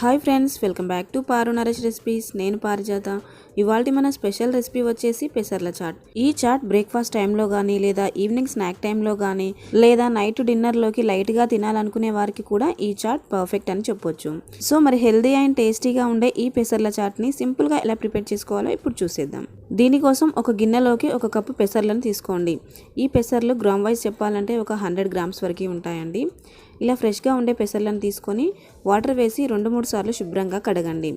Hi friends welcome back to Paru Naresh recipes. నేను పారిజాత. ఇవాళ మన స్పెషల్ రెసిపీ వచ్చేసి పెసర్ల చాట్. ఈ చాట్ బ్రేక్ఫాస్ట్ టైంలో కానీ లేదా ఈవినింగ్ స్నాక్ టైంలో కానీ లేదా నైట్ డిన్నర్లోకి లైట్గా తినాలనుకునే వారికి కూడా ఈ చాట్ పర్ఫెక్ట్ అని చెప్పొచ్చు. సో మరి హెల్దీ అండ్ టేస్టీగా ఉండే ఈ పెసర్ల చాట్ని సింపుల్గా ఎలా ప్రిపేర్ చేసుకోవాలో ఇప్పుడు చూసేద్దాం. దీనికోసం ఒక గిన్నెలోకి ఒక కప్పు పెసర్లను తీసుకోండి. ఈ పెసర్లు గ్రామ్ వైజ్ చెప్పాలంటే ఒక హండ్రెడ్ గ్రామ్స్ వరకు ఉంటాయండి. ఇలా ఫ్రెష్గా ఉండే పెసర్లను తీసుకొని వాటర్ వేసి రెండు మూడు సార్లు శుభ్రంగా కడగండి.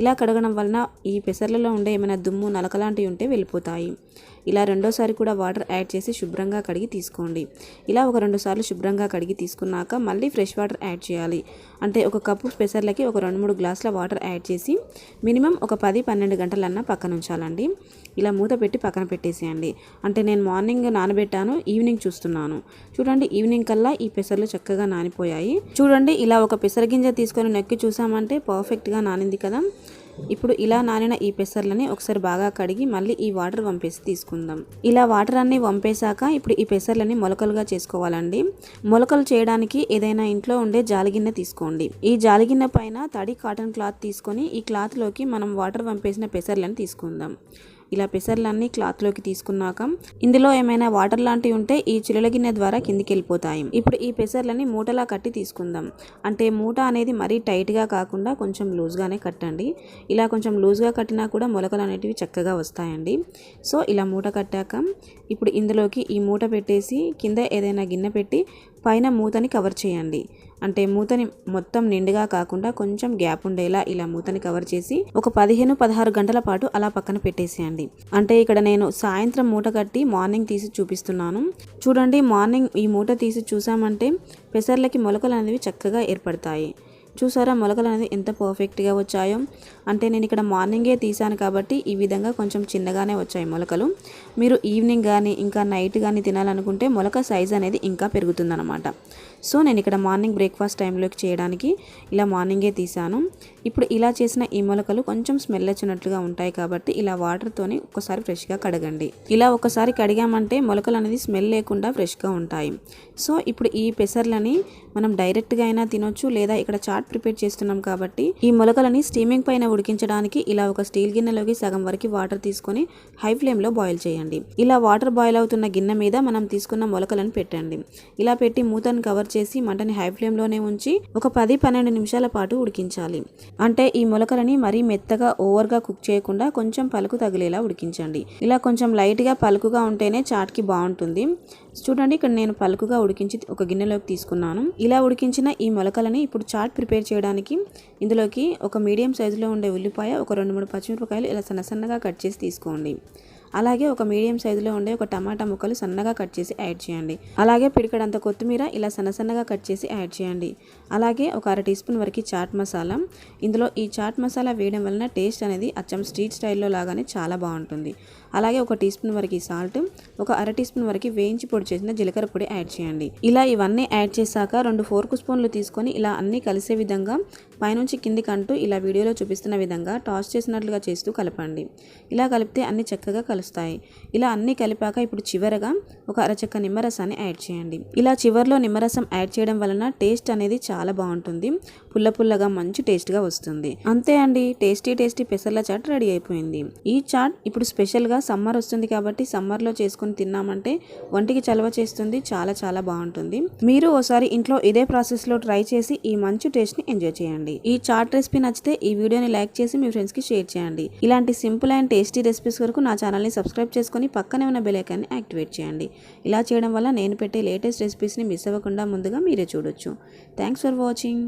ఇలా కడగడం వలన ఈ పెసర్లలో ఉండే ఏమైనా దుమ్ము నలక లాంటివి ఉంటే వెళ్ళిపోతాయి. ఇలా రెండోసారి కూడా వాటర్ యాడ్ చేసి శుభ్రంగా కడిగి తీసుకోండి. ఇలా ఒక రెండు సార్లు శుభ్రంగా కడిగి తీసుకున్నాక మళ్ళీ ఫ్రెష్ వాటర్ యాడ్ చేయాలి. అంటే ఒక కప్పు పెసర్లకి ఒక రెండు మూడు గ్లాసుల వాటర్ యాడ్ చేసి మినిమం ఒక పది పన్నెండు గంటలన్నా పక్కన ఉంచాలండి ఇలా మూత పెట్టి పక్కన పెట్టేసేయండి. అంటే నేను మార్నింగ్ నానబెట్టాను ఈవినింగ్ చూస్తున్నాను. చూడండి ఈవినింగ్ కల్లా ఈ పెసర్లు చక్కగా నానిపోయాయి. చూడండి ఇలా ఒక పెసర గింజ తీసుకొని నొక్కి చూసామంటే పర్ఫెక్ట్గా నానింది కదా. ఇప్పుడు ఇలా నానిన ఈ పెసర్లని ఒకసారి బాగా కడిగి మళ్ళీ ఈ వాటర్ వంపేసి తీసుకుందాం. ఇలా వాటర్ అన్నీ వంపేశాక ఇప్పుడు ఈ పెసర్లని మొలకలుగా చేసుకోవాలండి. మొలకలు చేయడానికి ఏదైనా ఇంట్లో ఉండే జాలిగిన్నె తీసుకోండి. ఈ జాలిగిన్నె పైన తడి కాటన్ క్లాత్ తీసుకొని ఈ క్లాత్లోకి మనం వాటర్ వంపేసిన పెసర్లను తీసుకుందాం. ఇలా పెసర్లన్నీ క్లాత్లోకి తీసుకున్నాక ఇందులో ఏమైనా వాటర్ లాంటివి ఉంటే ఈ చిలుల గిన్నె ద్వారా కిందికి వెళ్ళిపోతాయి ఇప్పుడు ఈ పెసర్లని మూటలా కట్టి తీసుకుందాం. అంటే మూట అనేది మరీ టైట్గా కాకుండా కొంచెం లూజ్గానే కట్టండి. ఇలా కొంచెం లూజ్గా కట్టినా కూడా మొలకలు అనేటివి చక్కగా వస్తాయండి. సో ఇలా మూట కట్టాక ఇప్పుడు ఇందులోకి ఈ మూట పెట్టేసి కింద ఏదైనా గిన్నె పెట్టి పైన మూతని కవర్ చేయండి. అంటే మూతని మొత్తం నిండుగా కాకుండా కొంచెం గ్యాప్ ఉండేలా ఇలా మూతని కవర్ చేసి ఒక పదిహేను పదహారు గంటల పాటు అలా పక్కన పెట్టేసేయండి. అంటే ఇక్కడ నేను సాయంత్రం మూట కట్టి మార్నింగ్ తీసి చూపిస్తున్నాను. చూడండి మార్నింగ్ ఈ మూట తీసి చూసామంటే పెసర్లకి మొలకలు అనేవి చక్కగా ఏర్పడతాయి. చూసారా మొలకలు అనేది ఎంత పర్ఫెక్ట్గా వచ్చాయో? అంటే నేను ఇక్కడ మార్నింగే తీసాను కాబట్టి ఈ విధంగా కొంచెం చిన్నగానే వచ్చాయి మొలకలు. మీరు ఈవినింగ్ కానీ ఇంకా నైట్ కానీ తినాలనుకుంటే మొలక సైజ్ అనేది ఇంకా పెరుగుతుందన్నమాట. సో నేను ఇక్కడ మార్నింగ్ బ్రేక్ఫాస్ట్ టైంలోకి చేయడానికి ఇలా మార్నింగే తీసాను ఇప్పుడు ఇలా చేసిన ఈ మొలకలు కొంచెం స్మెల్ వచ్చినట్లుగా ఉంటాయి కాబట్టి ఇలా వాటర్తోని ఒక్కసారి ఫ్రెష్గా కడగండి. ఇలా ఒకసారి కడిగామంటే మొలకలు అనేది స్మెల్ లేకుండా ఫ్రెష్గా ఉంటాయి. సో ఇప్పుడు ఈ పెసర్లని మనం డైరెక్ట్గా అయినా తినొచ్చు లేదా ఇక్కడ చాట్ ప్రిపేర్ చేస్తున్నాం కాబట్టి ఈ మొలకలని స్టీమింగ్ పైన ఉడికించడానికి ఇలా ఒక స్టీల్ గిన్నెలోకి సగం వరకు వాటర్ తీసుకొని హై ఫ్లేమ్లో బాయిల్ చేయండి. ఇలా వాటర్ బాయిల్ అవుతున్న గిన్నె మీద మనం తీసుకున్న మొలకలను పెట్టండి. ఇలా పెట్టి మూతను కవర్ చేసి మంటని హై ఫ్లేమ్లోనే ఉంచి ఒక పది పన్నెండు నిమిషాల పాటు ఉడికించాలి. అంటే ఈ మొలకలని మరీ మెత్తగా ఓవర్గా కుక్ చేయకుండా కొంచెం పలుకు తగిలేలా ఉడికించండి. ఇలా కొంచెం లైట్గా పలుకుగా ఉంటేనే చాట్కి బాగుంటుంది. చూడండి ఇక్కడ నేను పలుకుగా ఉడికించి ఒక గిన్నెలోకి తీసుకున్నాను. ఇలా ఉడికించిన ఈ మొలకలని ఇప్పుడు చాట్ ప్రిపేర్ చేయడానికి ఇందులోకి ఒక మీడియం సైజులో ఉండే ఉల్లిపాయ ఒక రెండు మూడు పచ్చిమిరపకాయలు ఇలా సన్న సన్నగా కట్ చేసి తీసుకోండి. అలాగే ఒక మీడియం సైజులో ఉండే ఒక టమాటా ముక్కలు సన్నగా కట్ చేసి యాడ్ చేయండి. అలాగే పిడికడంత కొత్తిమీర ఇలా సన్న సన్నగా కట్ చేసి యాడ్ చేయండి. అలాగే ఒక అర టీ స్పూన్ వరకు చాట్ మసాలా. ఇందులో ఈ చాట్ మసాలా వేయడం వలన టేస్ట్ అనేది అచ్చం స్ట్రీట్ స్టైల్లో లాగానే చాలా బాగుంటుంది. అలాగే ఒక టీ స్పూన్ వరకు సాల్ట్ ఒక అర టీ స్పూన్ వరకు వేయించి పొడి చేసిన జీలకర్ర పొడి యాడ్ చేయండి. ఇలా ఇవన్నీ యాడ్ చేశాక రెండు ఫోర్కు స్పూన్లు తీసుకొని ఇలా అన్నీ కలిసే విధంగా పైనుంచి కిందికి అంటూ ఇలా వీడియోలో చూపిస్తున్న విధంగా టాస్ చేసినట్లుగా చేస్తూ కలపండి. ఇలా కలిపితే అన్ని చక్కగా కలుస్తాయి. ఇలా అన్నీ కలిపాక ఇప్పుడు చివరగా ఒక అరచక్క నిమ్మరసాన్ని యాడ్ చేయండి. ఇలా చివరిలో నిమ్మరసం యాడ్ చేయడం వలన టేస్ట్ అనేది చాలా బాగుంటుంది. పుల్ల పుల్లగా మంచి టేస్ట్గా వస్తుంది. అంతే అండి. టేస్టీ టేస్టీ పెసర్ల చాట్ రెడీ అయిపోయింది. ఈ చాట్ ఇప్పుడు స్పెషల్గా సమ్మర్ వస్తుంది కాబట్టి సమ్మర్లో చేసుకుని తిన్నామంటే ఒంటికి చలవ చేస్తుంది. చాలా చాలా బాగుంటుంది. మీరు ఓసారి ఇంట్లో ఇదే ప్రాసెస్లో ట్రై చేసి ఈ మంచి టేస్ట్ని ఎంజాయ్ చేయండి. ఈ చాట్ రెసిపీ నచ్చితే ఈ వీడియోని లైక్ చేసి మీ ఫ్రెండ్స్కి షేర్ చేయండి. ఇలాంటి సింపుల్ అండ్ టేస్టీ రెసిపీస్ వరకు నా ఛానల్ని సబ్స్క్రైబ్ చేసుకొని పక్కనే ఉన్న బెలైకాన్ని యాక్టివేట్ చేయండి. ఇలా చేయడం వల్ల నేను పెట్టే లేటెస్ట్ రెసిపీస్ని మిస్ అవ్వకుండా ముందుగా మీరే చూడొచ్చు. Thanks for watching